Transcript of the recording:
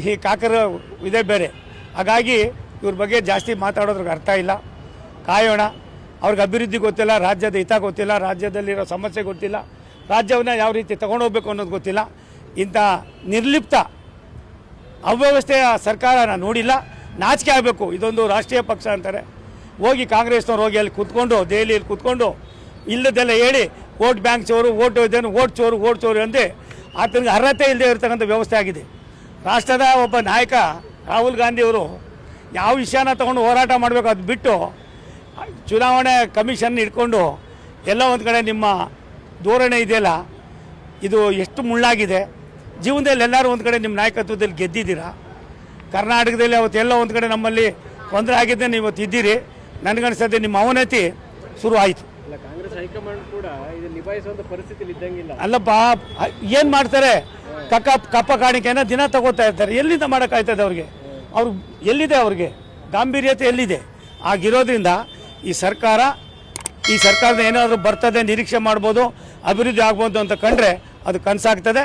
ಈ ಕಾಕರ ಇದೇ ಬೇರೆ. ಹಾಗಾಗಿ ಇವ್ರ ಬಗ್ಗೆ ಜಾಸ್ತಿ ಮಾತಾಡೋದ್ರಿಗೆ ಅರ್ಥ ಇಲ್ಲ. ಕಾಯೋಣ. ಅವ್ರಿಗೆ ಅಭಿವೃದ್ಧಿ ಗೊತ್ತಿಲ್ಲ, ರಾಜ್ಯದ ಹಿತ ಗೊತ್ತಿಲ್ಲ, ರಾಜ್ಯದಲ್ಲಿರೋ ಸಮಸ್ಯೆ ಗೊತ್ತಿಲ್ಲ. ರಾಜ್ಯವನ್ನು ಯಾವ ರೀತಿ ತಗೊಂಡೋಗ್ಬೇಕು ಅನ್ನೋದು ಗೊತ್ತಿಲ್ಲ. ಇಂಥ ನಿರ್ಲಿಪ್ತ ಅವ್ಯವಸ್ಥೆಯ ಸರ್ಕಾರ ನಾನು ನೋಡಿಲ್ಲ. ನಾಚಿಕೆ ಆಗಬೇಕು. ಇದೊಂದು ರಾಷ್ಟ್ರೀಯ ಪಕ್ಷ ಅಂತಾರೆ. ಹೋಗಿ ಕಾಂಗ್ರೆಸ್ನವ್ರು ಹೋಗಿ ಅಲ್ಲಿ ಕೂತ್ಕೊಂಡು, ದೆಹಲಿಯಲ್ಲಿ ಕೂತ್ಕೊಂಡು, ಇಲ್ಲದೆಲ್ಲ ಹೇಳಿ ವೋಟ್ ಬ್ಯಾಂಕ್ ಚೋರು ಓಟ್ ಇದೇನು ಓಟ್ ಚೋರು ಓಟ್ ಚೋರು ಅಂದೆ ಆತನಿಗೆ ಅರ್ಹತೆ ಇಲ್ಲದೆ ಇರತಕ್ಕಂಥ ವ್ಯವಸ್ಥೆ ಆಗಿದೆ. ರಾಷ್ಟ್ರದ ಒಬ್ಬ ನಾಯಕ ರಾಹುಲ್ ಗಾಂಧಿಯವರು ಯಾವ ವಿಷಯನ ತಗೊಂಡು ಹೋರಾಟ ಮಾಡಬೇಕು ಅದು ಬಿಟ್ಟು ಚುನಾವಣೆ ಕಮಿಷನ್ ಇಟ್ಕೊಂಡು ಎಲ್ಲ ಒಂದು ಕಡೆ ನಿಮ್ಮ ಧೋರಣೆ ಇದೆಯಲ್ಲ ಇದು ಎಷ್ಟು ಮುಳ್ಳಾಗಿದೆ? ಜೀವನದಲ್ಲಿ ಎಲ್ಲರೂ ಒಂದು ಕಡೆ ನಿಮ್ಮ ನಾಯಕತ್ವದಲ್ಲಿ ಗೆದ್ದಿದ್ದೀರಾ? ಕರ್ನಾಟಕದಲ್ಲಿ ಅವತ್ತು ಎಲ್ಲ ಒಂದು ಕಡೆ ನಮ್ಮಲ್ಲಿ ತೊಂದರೆ ಆಗಿದ್ದೆ ನೀವು ಇವತ್ತು ಇದ್ದೀರಿ. ನನಗನ್ಸತ್ತೆ ನಿಮ್ಮ ಅವನತಿ ಶುರು ಆಯಿತು. ಅಲ್ಲ ಕಾಂಗ್ರೆಸ್ ಹೈಕಮಾಂಡ್ ಕೂಡ ಇದು ನಿಭಾಯಿಸುವಂತ ಪರಿಸ್ಥಿತಿಲಿ ಇದ್ದಂಗಿಲ್ಲ. ಅಲ್ಲಪ್ಪ ಏನು ಮಾಡ್ತಾರೆ? ಕಕ್ಕ ಕಪ್ಪ ಕಾಣಿಕೆಯನ್ನು ದಿನ ತಗೋತಾ ಇರ್ತಾರೆ ಎಲ್ಲಿಂದ ಮಾಡೋಕ್ಕಾಯ್ತದೆ ಅವ್ರಿಗೆ? ಅವ್ರು ಎಲ್ಲಿದೆ ಅವ್ರಿಗೆ? ಗಾಂಭೀರ್ಯತೆ ಎಲ್ಲಿದೆ? ಆಗಿರೋದ್ರಿಂದ ಈ ಸರ್ಕಾರ, ಈ ಸರ್ಕಾರದ ಏನಾದರೂ ಬರ್ತದೆ, ನಿರೀಕ್ಷೆ ಮಾಡ್ಬೋದು, ಅಭಿವೃದ್ಧಿ ಆಗ್ಬೋದು ಅಂತ ಕಂಡ್ರೆ ಅದು ಕನಸಾಗ್ತದೆ.